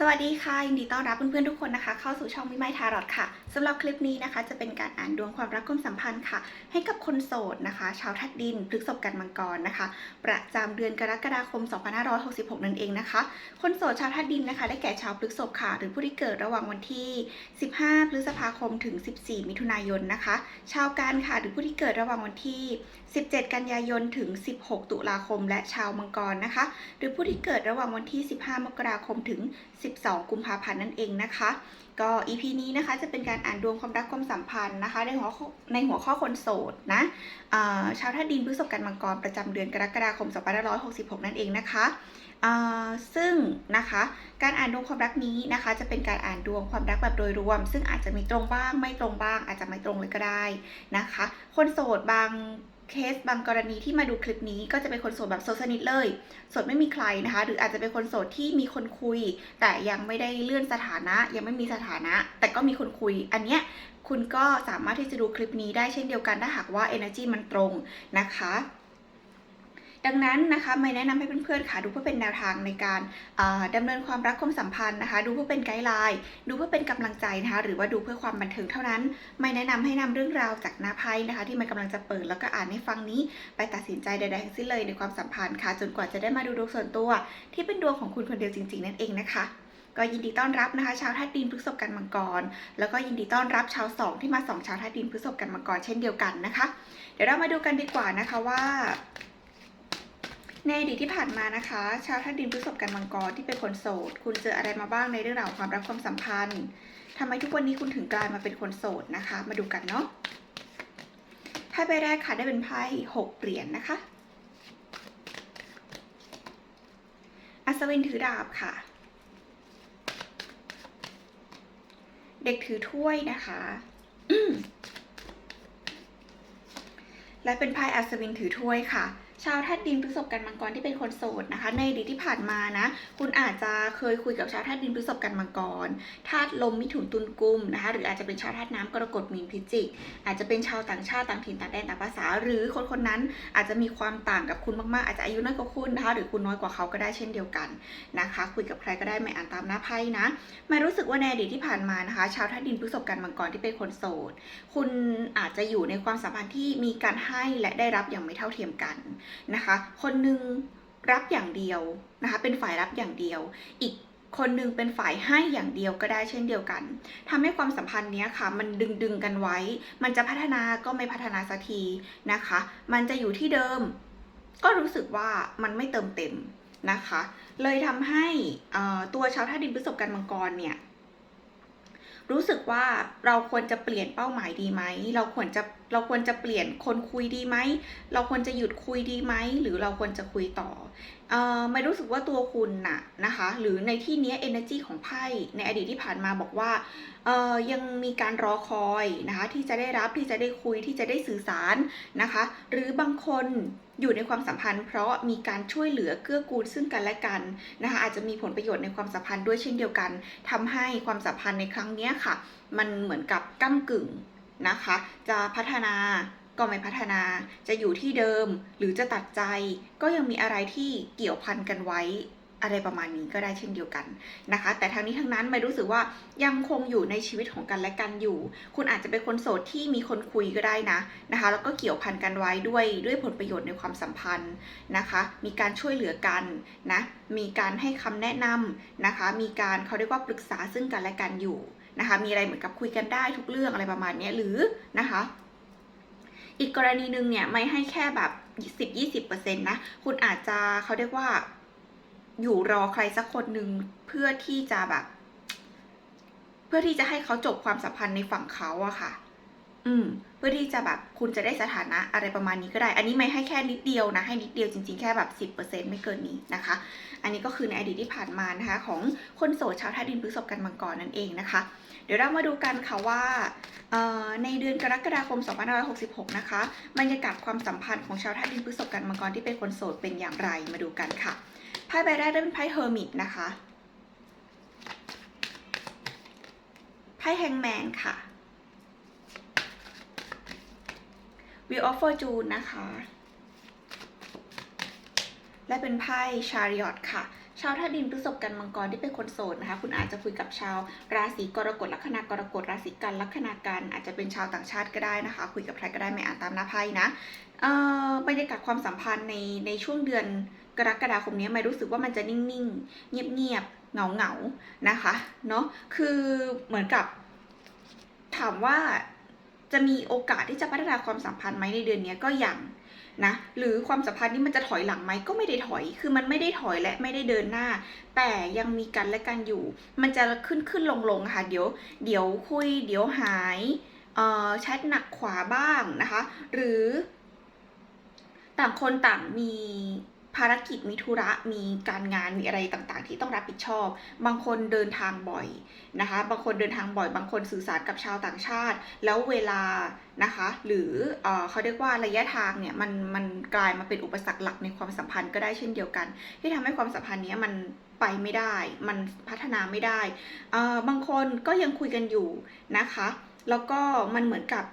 สวัสดีค่ะ ยินดีต้อนรับเพื่อนๆทุกคนนะคะ เข้าสู่ช่องมิไมทารอดค่ะสำหรับคลิปนี้นะคะ จะเป็นการอ่านดวงความรักความสัมพันธ์ค่ะ ให้กับคนโสดนะคะ ชาวทัดดินพฤษภกันมังกรนะคะ ประจำเดือนกรกฎาคม 2566 นั่นเองนะคะ คนโสดชาวทัดดินนะคะ ได้แก่ชาวพฤษภค่ะ หรือผู้ที่เกิดระหว่างวันที่ 15 พฤษภาคมถึง 14 มิถุนายนนะคะ ชาวการค่ะ หรือผู้ที่เกิดระหว่างวันที่ 17 กันยายนถึง 16 ตุลาคม และชาวมังกรนะคะ หรือผู้ที่เกิดระหว่างวันที่ 15 มกราคมถึง12 กุมภาพันธ์นั่นเองนะคะ ก็ EP นี้นะคะจะเป็นการอ่านดวงความรักความสัมพันธ์นะคะ ในหัวในหัวข้อคนโสดนะาชาวท่าดินพฤษภกันมังกรประจำเดือนกรกฎาคม 2566 นั่นเองนะคะซึ่งนะคะการอ่านดวงความรักนี้นะคะ จะเป็นการอ่านดวงความรักแบบโดยรวม ซึ่งอาจจะมีตรงบ้างไม่ตรงบ้าง อาจจะไม่ตรงเลยก็ได้นะคะ คนโสดบาง เคสบางกรณีที่มาดูคลิปนี้ก็จะเป็นคนโสดแบบโสดสนิทเลยโสดไม่มีใครนะคะ หรืออาจจะเป็นคนโสดที่มีคนคุย แต่ยังไม่ได้เลื่อนสถานะ ยังไม่มีสถานะ แต่ก็มีคนคุย อันเนี้ยคุณก็สามารถที่จะดูคลิปนี้ได้เช่นเดียวกันถ้าหากว่า energy มันตรงนะคะ ดังนั้นนะคะไม่แนะนำให้เพื่อนๆค่ะดูเพื่อเป็นแนวทางในการอ่าดำเนินความรักความสัมพันธ์นะคะ ดูเพื่อเป็นไกด์ไลน์ดูเพื่อเป็นกำลังใจนะคะหรือว่าดูเพื่อความบันเทิงเท่านั้น ไม่แนะนำให้นำเรื่องราวจากหน้าไพ่นะคะ ที่มันกำลังจะเปิดแล้วก็อ่านให้ฟังนี้ ไปตัดสินใจใดๆทั้งสิ้นเลยในความสัมพันธ์ค่ะ จนกว่าจะได้มาดูดวงส่วนตัว ที่เป็นดวงของคุณคนเดียวจริงๆนั่นเองนะคะก็ยินดีต้อนรับนะคะชาวธาตุดินพฤษภกันมังกร แล้วก็ยินดีต้อนรับชาวสองที่มาสองชาวธาตุดินพฤษภกันมังกรเช่นเดียวกันนะคะ เดี๋ยวเรามาดูกันดีกว่านะคะว่า ในอดีตที่ผ่านมานะคะ ชาวธาตุดินพฤษภกันมังกรที่เป็นคนโสด คุณเจออะไรมาบ้างในเรื่องราวความรักความสัมพันธ์ทำไมทุกวันนี้คุณถึงกลายมาเป็นคนโสดนะคะ มาดูกันเนาะไพ่ใบแรกค่ะได้เป็นไพ่หกเหรียญนะคะ อัศวินถือดาบค่ะ เด็กถือถ้วยนะคะและเป็นไพ่อัศวินถือถ้วยค่ะ ชาวธาตุดินพฤษภกันมังกรที่เป็นคนโสดนะคะ ในอดีตที่ผ่านมานะ คุณอาจจะเคยคุยกับชาวธาตุดินพฤษภกันมังกรธาตุลมมิถุนตุลกุมนะคะ หรืออาจจะเป็นชาวธาตุน้ำกรกฎมีนพิจิก อาจจะเป็นชาวต่างชาติต่างถิ่นต่างแดนต่างภาษา หรือคนคนนั้นอาจจะมีความต่างกับคุณมากๆ อาจจะอายุน้อยกว่าคุณนะคะ หรือคุณน้อยกว่าเขาก็ได้เช่นเดียวกันนะคะ คุยกับใครก็ได้ไม่อ่านตามหน้าไพ่นะไม่รู้สึกว่าในอดีตที่ผ่านมานะคะ ชาวธาตุดินพฤษภกันมังกรที่เป็นคนโสด คุณอาจจะอยู่ในความสัมพันธ์ที่มีการให้และได้รับอย่างไม่เท่าเทียมกันนะคะ คนหนึ่งรับอย่างเดียวนะคะ เป็นฝ่ายรับอย่างเดียว อีกคนหนึ่งเป็นฝ่ายให้อย่างเดียวก็ได้เช่นเดียวกันทำให้ความสัมพันธ์เนี้ยค่ะ มันดึงดึงกันไว้ มันจะพัฒนาก็ไม่พัฒนาสักทีนะคะ มันจะอยู่ที่เดิม ก็รู้สึกว่ามันไม่เติมเต็มนะคะ เลยทำให้ตัวชาวท่าดินพฤษภกันมังกรเนี่ย รู้สึกว่าเราควรจะเปลี่ยนเป้าหมายดีไหม เราควรจะเราควรจะเปลี่ยนคนคุยดีไหม เราควรจะหยุดคุยดีไหม หรือเราควรจะคุยต่อเอ่อไม่รู้สึกว่าตัวคุณน่ะนะคะ หรือในที่นี้ energy ของไพ่ในอดีตที่ผ่านมาบอกว่าเอ่อยังมีการรอคอยนะคะที่จะได้รับที่จะได้คุยที่จะได้สื่อสารนะคะ หรือบางคน อยู่ในความสัมพันธ์ เพราะมีการช่วยเหลือเกื้อกูลซึ่งกันและกันนะคะอาจจะมีผลประโยชน์ในความสัมพันธ์ด้วยเช่นเดียวกันทำให้ความสัมพันธ์ในครั้งนี้ค่ะ มันเหมือนกับก้ากึ่งนะคะ จะพัฒนาก็ไม่พัฒนาจะอยู่ที่เดิมหรือจะตัดใจ ก็ยังมีอะไรที่เกี่ยวพันกันไว้ อะไรประมาณนี้ก็ได้เช่นเดียวกันนะคะ แต่ทั้งนี้ทั้งนั้นไม่รู้สึกว่ายังคงอยู่ในชีวิตของกันและกันอยู่ คุณอาจจะเป็นคนโสดที่มีคนคุยก็ได้นะนะคะ แล้วก็เกี่ยวพันกันไว้ด้วยด้วยผลประโยชน์ในความสัมพันธ์นะคะ มีการช่วยเหลือกันนะมีการให้คำแนะนำนะคะ มีการเขาเรียกว่าปรึกษาซึ่งกันและกันอยู่นะคะ มีอะไรเหมือนกับคุยกันได้ทุกเรื่องอะไรประมาณนี้หรือนะคะ อีกกรณีหนึ่งเนี่ยไม่ให้แค่แบบสิบยี่สิบเปอร์เซ็นต์นะคุณอาจจะเขาเรียกว่า อยู่รอใครสักคนหนึ่งเพื่อที่จะแบบ เพื่อที่จะให้เขาจบความสัมพันธ์ในฝั่งเขาอะค่ะ อืม เพื่อที่จะแบบคุณจะได้สถานะอะไรประมาณนี้ก็ได้ อันนี้ไม่ให้แค่นิดเดียวนะ ให้นิดเดียวจริงๆแค่แบบสิบเปอร์เซ็นไม่เกินนี้นะคะ อันนี้ก็คือในอดีตที่ผ่านมานะคะ ของคนโสดชาวท่าดินพฤษภกันมังกรนั่นเองนะคะ เดี๋ยวเรามาดูกันค่ะว่าในเดือนกรกฎาคม 2566 นะคะบรรยากาศความสัมพันธ์ของชาวท่าดินพฤษภกันมังกรที่เป็นคนโสดเป็นอย่างไรมาดูกันค่ะ ไพ่ใบแรกได้เป็นไพ่เฮอร์มิตนะคะไพ่แฮงแมนค่ะ Wheel of Fortune นะคะ และเป็นไพ่ชาริอตค่ะ ชาวธาตุดินพฤษภกันมังกรที่เป็นคนโสดนะคะ คุณอาจจะคุยกับชาวราศีกรกฎลัคนากรกฎราศีกันลัคนากัน อาจจะเป็นชาวต่างชาติก็ได้นะคะ คุยกับใครก็ได้ไม่อ่านตามหน้าไพ่นะบรรยากาศความสัมพันธ์ในในช่วงเดือน กรกฎาคมนี้ไม่รู้สึกว่ามันจะนิ่งๆ เงียบๆ เงาๆ นะคะ เนาะคือเหมือนกับ ถามว่าจะมีโอกาสที่จะพัฒนาความสัมพันธ์ไหมในเดือนนี้ก็ยังนะหรือความสัมพันธ์นี้มันจะถอยหลังไหมก็ไม่ได้ถอย คือมันไม่ได้ถอยและไม่ได้เดินหน้า แต่ยังมีกันและกันอยู่ มันจะขึ้นขึ้นลงลงค่ะ เดี๋ยว เดี๋ยวคุย เดี๋ยวหายเอ่อแชทหนักขวาบ้างนะคะ หรือ ต่างคนต่างมี ภารกิจมีธุระมีการงานมีอะไรต่างๆ ที่ต้องรับผิดชอบ บางคนเดินทางบ่อยนะคะ บางคนเดินทางบ่อย บางคนสื่อสารกับชาวต่างชาติ แล้วเวลานะคะ หรือเออเขาเรียกว่าระยะทางเนี่ยมันมันกลายมาเป็นอุปสรรคหลักในความสัมพันธ์ก็ได้เช่นเดียวกัน ที่ทำให้ความสัมพันธ์เนี้ยมันไปไม่ได้ มันพัฒนาไม่ได้เออบางคนก็ยังคุยกันอยู่นะคะ แล้วก็มันเหมือนกับ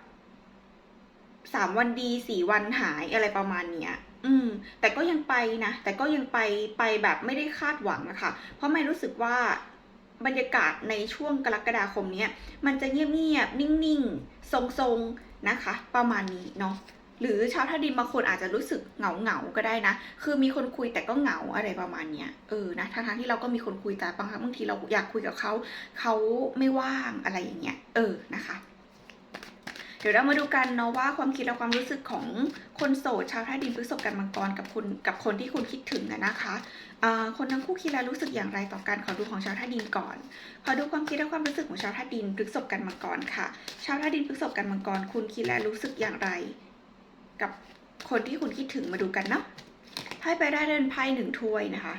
สามวันดีสี่วันหายอะไรประมาณเนี้ย อืม แต่ก็ยังไปนะ แต่ก็ยังไปไปแบบไม่ได้คาดหวังนะคะเพราะไม่รู้สึกว่าบรรยากาศในช่วงกรกฎาคมเนี้ยมันจะเงียบๆนิ่งๆ ทรงๆนะคะ ประมาณนี้เนาะหรือชาวท่าดินบางคนอาจจะรู้สึกเหงาเหงาๆก็ได้นะ คือมีคนคุยแต่ก็เหงาอะไรประมาณเนี้ย เออ นะทั้งๆที่เราก็มีคนคุยแต่บางครั้งบางทีเราอยากคุยกับเขา เขาไม่ว่างอะไรอย่างเงี้ย เออ นะคะ ดี๋ยวเรามาดูกันเนาะว่าความคิดและความรู้สึกของคนโสดชาวท่าดินพฤษภกันมังกรกับคุณกับคนที่คุณคิดถึงอะนะคะคนทั้งคู่คิดและรู้สึกอย่างไรต่อกันขอดูของชาวท่าดินก่อน ขอดูความคิดและความรู้สึกของชาวท่าดินพฤษภกันมังกรค่ะ ชาวท่าดินพฤษภกันมังกรคุณคิดและรู้สึกอย่างไร กับคนที่คุณคิดถึงมาดูกันเนาะไพ่ไปได้เดินไพ่หนึ่งถ้วยนะคะ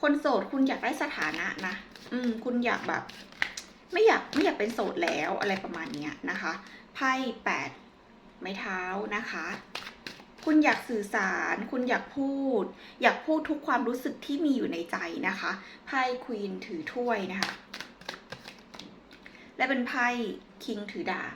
คนโสดคุณอยากได้สถานะนะ อืม คุณอยากแบบ ไม่อยากไม่อยากเป็นโสดแล้วอะไรประมาณเนี้ยนะคะ ไพ่แปดไม้เท้านะคะ คุณอยากสื่อสาร คุณอยากพูด อยากพูดทุกความรู้สึกที่มีอยู่ในใจนะคะไพ่ควีนถือถ้วยนะคะ และเป็นไพ่คิงถือดาบ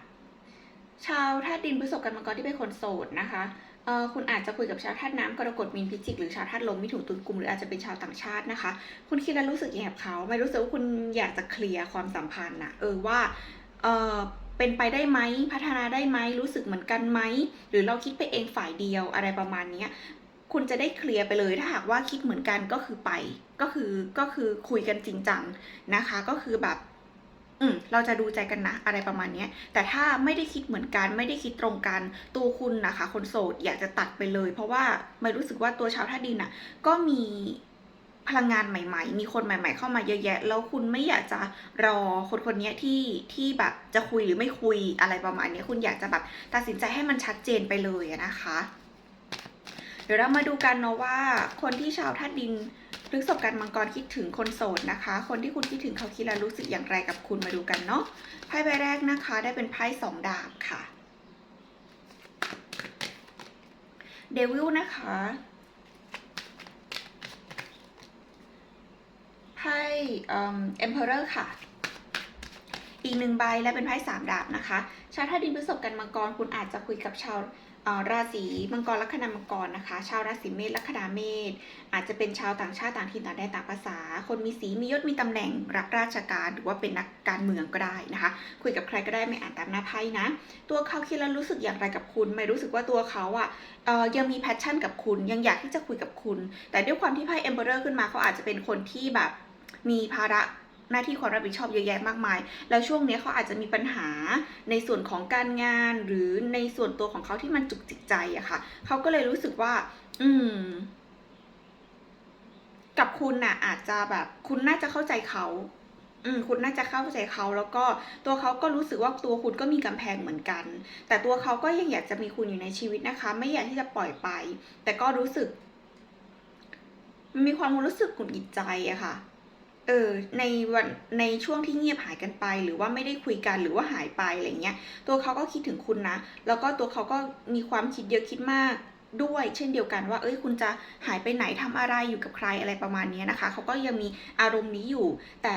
ชาวธาตุดินพฤษภกันมังกรที่เป็นคนโสดนะคะเออคุณอาจจะคุยกับชาวธาตุน้ำกรกฎมีนพิจิกหรือชาวธาตุลมมิถุนตุลกุมหรืออาจจะเป็นชาวต่างชาตินะคะ คุณคิดแล้วรู้สึกยังไงกับเขา ไม่รู้สึกว่าคุณอยากจะเคลียร์ความสัมพันธ์นะเออว่า เป็นไปได้ไหมพัฒนาได้ไหมรู้สึกเหมือนกันไหมหรือเราคิดไปเองฝ่ายเดียวอะไรประมาณนี้คุณจะได้เคลียร์ไปเลยถ้าหากว่าคิดเหมือนกันก็คือไปก็คือก็คือคุยกันจริงจังนะคะ ก็คือแบบอืมเราจะดูใจกันนะอะไรประมาณนี้แต่ถ้าไม่ได้คิดเหมือนกัน ไม่ได้คิดตรงกันตัวคุณนะคะ คนโสดอยากจะตัดไปเลย เพราะว่าไม่รู้สึกว่าตัวชาวท่าดินน่ะ ก็มี พลังงานใหม่ๆ มีคนใหม่ ๆ เข้ามาเยอะแยะ แล้วคุณไม่อยากจะรอคนคนนี้ที่ที่แบบจะคุยหรือไม่คุยอะไรประมาณนี้คุณอยากจะแบบตัดสินใจให้มันชัดเจนไปเลยนะคะ เดี๋ยวเรามาดูกันเนาะว่า คนที่ชาวท่าดินพฤกษบกันมังกรคิดถึงคนโสดนะคะ คนที่คุณคิดถึงเขาคิดและรู้สึกอย่างไรกับคุณมาดูกันเนาะไพ่ใบแรกนะคะ ได้เป็นไพ่สองดาบค่ะเดวิลนะคะ ไพ่เอ็มเพอเรอร์ค่ะ อีกหนึ่งใบและเป็นไพ่สามดาบนะคะ ชาวท่าดินพฤษภกันมังกรคุณอาจจะคุยกับชาวราศีมังกรลัคนามังกรนะคะ ชาวราศีเมษลัคนาเมษอาจจะเป็นชาวต่างชาติต่างถิ่นต่างแดนต่างภาษา คนมีสีมียศมีตำแหน่งรับราชการหรือว่าเป็นนักการเมืองก็ได้นะคะ คุยกับใครก็ได้ไม่อ่านตามหน้าไพ่นะ ตัวเขาคิดแล้วรู้สึกอย่างไรกับคุณ ไม่รู้สึกว่าตัวเขาอะเอ่อยังมีแพชชั่นกับคุณยังอยากที่จะคุยกับคุณ แต่ด้วยความที่ไพ่เอมเบอร์ขึ้นมาเขาอาจจะเป็นคนที่แบบ มีภาระหน้าที่ความรับผิดชอบเยอะแยะมากมาย แล้วช่วงนี้เขาอาจจะมีปัญหาในส่วนของการงานหรือในส่วนตัวของเขาที่มันจุกจิกใจอะค่ะ เขาก็เลยรู้สึกว่า อืม กับคุณน่ะ อาจจะแบบ คุณน่าจะเข้าใจเขาอืมคุณน่าจะเข้าใจเขาแล้วก็ตัวเขาก็รู้สึกว่าตัวคุณก็มีกำแพงเหมือนกัน แต่ตัวเขาก็ยังอยากจะมีคุณอยู่ในชีวิตนะคะ ไม่อยากที่จะปล่อยไป แต่ก็รู้สึกมันมีความรู้สึกหงุดหงิดใจอะค่ะ เออในวันในช่วงที่เงียบหายกันไป หรือว่าไม่ได้คุยกันหรือว่าหายไปอะไรเงี้ยตัวเขาก็คิดถึงคุณนะ แล้วก็ตัวเขาก็มีความคิดเยอะคิดมาก ด้วยเช่นเดียวกันว่า เอ้ยคุณจะหายไปไหนทำอะไรอยู่กับใครอะไรประมาณนี้นะคะเขาก็ยังมีอารมณ์นี้อยู่ แต่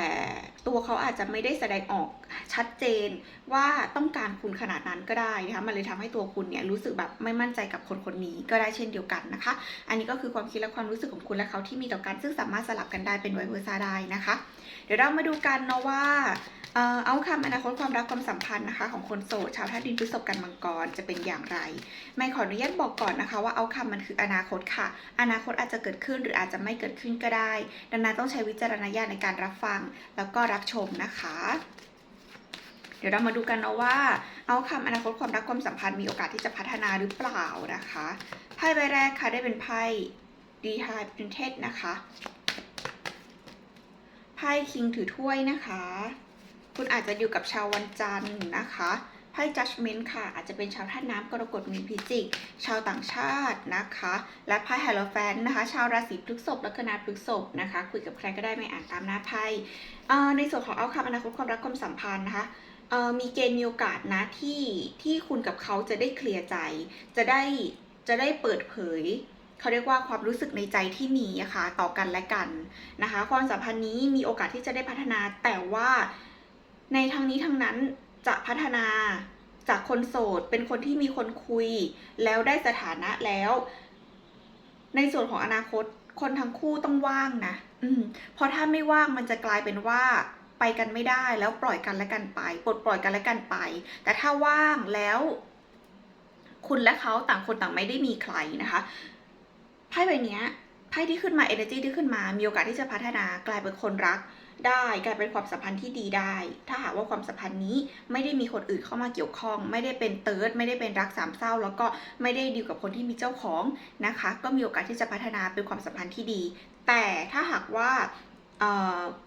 ตัวเขาอาจจะไม่ได้แสดงออกชัดเจนว่าต้องการคุณขนาดนั้นก็ได้นะคะมันเลยทำให้ตัวคุณเนี่ยรู้สึกแบบไม่มั่นใจกับคนคนนี้ก็ได้เช่นเดียวกันนะคะ อันนี้ก็คือความคิดและความรู้สึกของคุณและเขาที่มีต่อกันซึ่งสามารถสลับกันได้เป็นไวเวอร์ซาได้นะคะ เดี๋ยวเรามาดูกันเนาะว่า เอาคำอนาคตความรักความสัมพันธ์นะคะ ของคนโสดชาวธาตุดินพฤษภกันมังกรจะเป็นอย่างไร ไม่ขออนุญาตบอกก่อนนะคะ ว่าเอาคำมันคืออนาคตค่ะ อนาคตอาจจะเกิดขึ้นหรืออาจจะไม่เกิดขึ้นก็ได้ ดังนั้นต้องใช้วิจารณญาณในการรับฟัง แล้วก็รับชมนะคะ เดี๋ยวเรามาดูกันนะว่า เอาคำอนาคตความรักความสัมพันธ์มีโอกาสที่จะพัฒนาหรือเปล่านะคะไพ่ใบแรกค่ะได้เป็นไพ่ดีไฮปรินเทสนะคะไพ่คิงถือถ้วยนะคะ คุณอาจจะอยู่กับชาววันจันทร์นะคะไพ่ judgment ค่ะ อาจจะเป็นชาวธาตุน้ำกรกฎมีนพิจิก ชาวต่างชาตินะคะ และไพ่ไฮโลแฟนนะคะ ชาวราศีพฤษภและคนาพฤษภนะคะ คุยกับใครก็ได้ไม่อ่านตามหน้าไพ่ในส่วนของเอาคำอนาคตความรักความสัมพันธ์นะคะมีเกณฑ์มีโอกาสนะที่ที่คุณกับเขาจะได้เคลียร์ใจ จะได้จะได้เปิดเผยเขาเรียกว่าความรู้สึกในใจที่มีอะค่ะต่อกันและกันนะคะ ความสัมพันธ์นี้มีโอกาสที่จะได้พัฒนาแต่ว่า ในทางนี้ทางนั้นจะพัฒนาจากคนโสดเป็นคนที่มีคนคุย แล้วได้สถานะแล้ว ในส่วนของอนาคตคนทั้งคู่ต้องว่างนะอืมเพราะถ้าไม่ว่างมันจะกลายเป็นว่าไปกันไม่ได้แล้วปล่อยกันและกันไป ปลดปล่อยกันและกันไป แต่ถ้าว่างแล้ว คุณและเขาต่างคนต่างไม่ได้มีใครนะคะไพ่ใบนี้ไพ่ที่ขึ้นมา energy ที่ขึ้นมา มีโอกาสที่จะพัฒนากลายเป็นคนรัก ได้กลายเป็นความสัมพันธ์ที่ดีได้ ถ้าหากว่าความสัมพันธ์นี้ไม่ได้มีคนอื่นเข้ามาเกี่ยวข้อง ไม่ได้เป็นเติร์ดไม่ได้เป็นรักสามเศร้า แล้วก็ไม่ได้ดีลกับคนที่มีเจ้าของนะคะ ก็มีโอกาสที่จะพัฒนาเป็นความสัมพันธ์ที่ดี แต่ถ้าหากว่า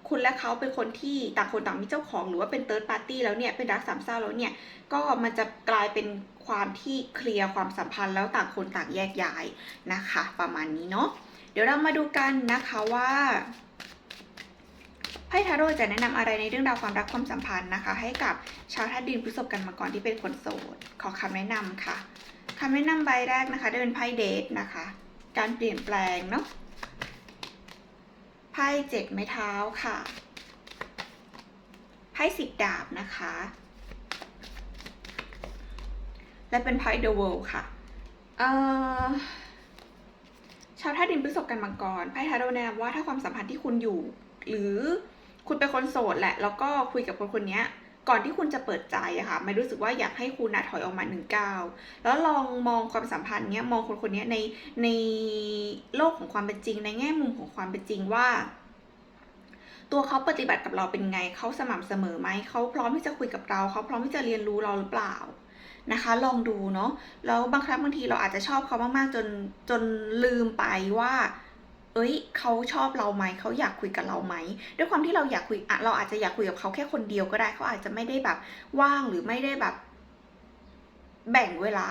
คุณและเขาเป็นคนที่ต่างคนต่างมีเจ้าของ หรือว่าเป็นเติร์ดปาร์ตี้แล้วเนี่ยเป็นรักสามเศร้าแล้วเนี่ยก็มันจะกลายเป็นความที่เคลียร์ความสัมพันธ์แล้วต่างคนต่างแยกย้ายนะคะ ประมาณนี้เนาะเดี๋ยวเรามาดูกันนะคะว่า ไพ่ทาโร่จะแนะนำอะไรในเรื่องราวความรักความสัมพันธ์นะคะ ให้กับชาวธาตุดินพฤษภกันมาก่อนที่เป็นคนโสด ขอคำแนะนำค่ะคำแนะนำใบแรกนะคะได้เป็นไพ่เดทนะคะ การเปลี่ยนแปลงเนาะไพ่เจ็ดไม้เท้าค่ะไพ่สิบดาบนะคะ และเป็นไพ่ The World ค่ะเอ่อชาวธาตุดินพฤษภกันมังกรไพ่ทาโร่แนะนำว่าถ้าความสัมพันธ์ที่คุณอยู่ หรือ คุณเป็นคนโสดแหละ แล้วก็คุยกับคนคนนี้ก่อนที่คุณจะเปิดใจอะค่ะไม่รู้สึกว่าอยากให้คุณนะถอยออกมาหนึ่งก้าวแล้วลองมองความสัมพันธ์เนี้ยมองคนคนนี้ในในโลกของความเป็นจริง ในแง่มุมของความเป็นจริงว่า ตัวเขาปฏิบัติกับเราเป็นไงเขาสม่ำเสมอไหมเขาพร้อมที่จะคุยกับเราเขาพร้อมที่จะเรียนรู้เราหรือเปล่านะคะ ลองดูเนาะแล้วบางครั้งบางทีเราอาจจะชอบเขามากๆจนจนลืมไปว่า เอ้ยเขาชอบเราไหมเขาอยากคุยกับเราไหมด้วยความที่เราอยากคุยอะเราอาจจะอยากคุยกับเขาแค่คนเดียวก็ได้เขาอาจจะไม่ได้แบบว่างหรือไม่ได้แบบ แบ่งเวลา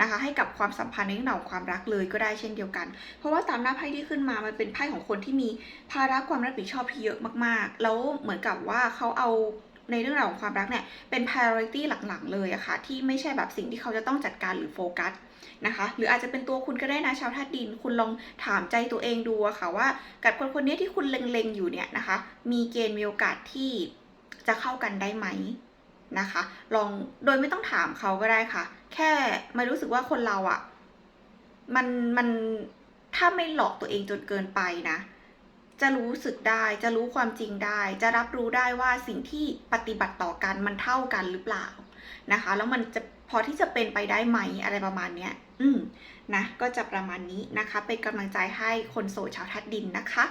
นะคะ ให้กับความสัมพันธ์ในเรื่องราวของความรักเลยก็ได้เช่นเดียวกัน เพราะว่าตามหน้าไพ่ที่ขึ้นมามันเป็นไพ่ของคนที่มีภาระความรับผิดชอบที่เยอะมากๆ แล้วเหมือนกับว่าเขาเอาในเรื่องราวของความรักเนี่ยเป็น priority หลังๆเลยอะค่ะที่ไม่ใช่แบบสิ่งที่เขาจะต้องจัดการหรือโฟกัส นะคะ หรืออาจจะเป็นตัวคุณก็ได้นะชาวธาตุดิน คุณลองถามใจตัวเองดูอะค่ะว่า กับคนคนนี้ที่คุณเล็งๆอยู่เนี่ยนะคะ มีเกณฑ์มีโอกาสที่จะเข้ากันได้ไหมนะคะ ลองโดยไม่ต้องถามเขาก็ได้ค่ะ แค่มารู้สึกว่าคนเราอะมันมันถ้าไม่หลอกตัวเองจนเกินไปนะจะรู้สึกได้จะรู้ความจริงได้ จะรับรู้ได้ว่าสิ่งที่ปฏิบัติต่อกันมันเท่ากันหรือเปล่านะคะ แล้วมันจะพอที่จะเป็นไปได้ไหมอะไรประมาณเนี้ย อืมนะก็จะประมาณนี้นะคะ เป็นกำลังใจให้คนโสดชาวทัดดินนะคะ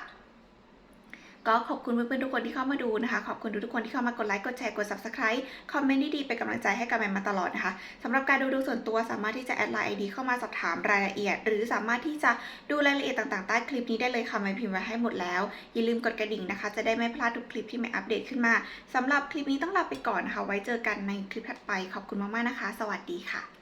ก็ขอบคุณเพื่อนๆทุกคนที่เข้ามาดูนะคะ ขอบคุณทุกคนที่เข้ามากดไลค์กดแชร์กด subscribe คอมเมนต์ดีๆเป็นกำลังใจให้กับแมนมาตลอดนะคะสำหรับการดูดูส่วนตัวสามารถที่จะแอดไลน์ ID เข้ามาสอบถามรายละเอียด หรือสามารถที่จะดูรายละเอียดต่างๆใต้คลิปนี้ได้เลยค่ะแมนพิมพ์ไว้ให้หมดแล้วอย่าลืมกดกระดิ่งนะคะ จะได้ไม่พลาดทุกคลิปที่แมนอัปเดตขึ้นมาสำหรับคลิปนี้ต้องลาไปก่อนนะคะไว้เจอกันในคลิปถัดไป ขอบคุณมากๆนะคะ สวัสดีค่ะ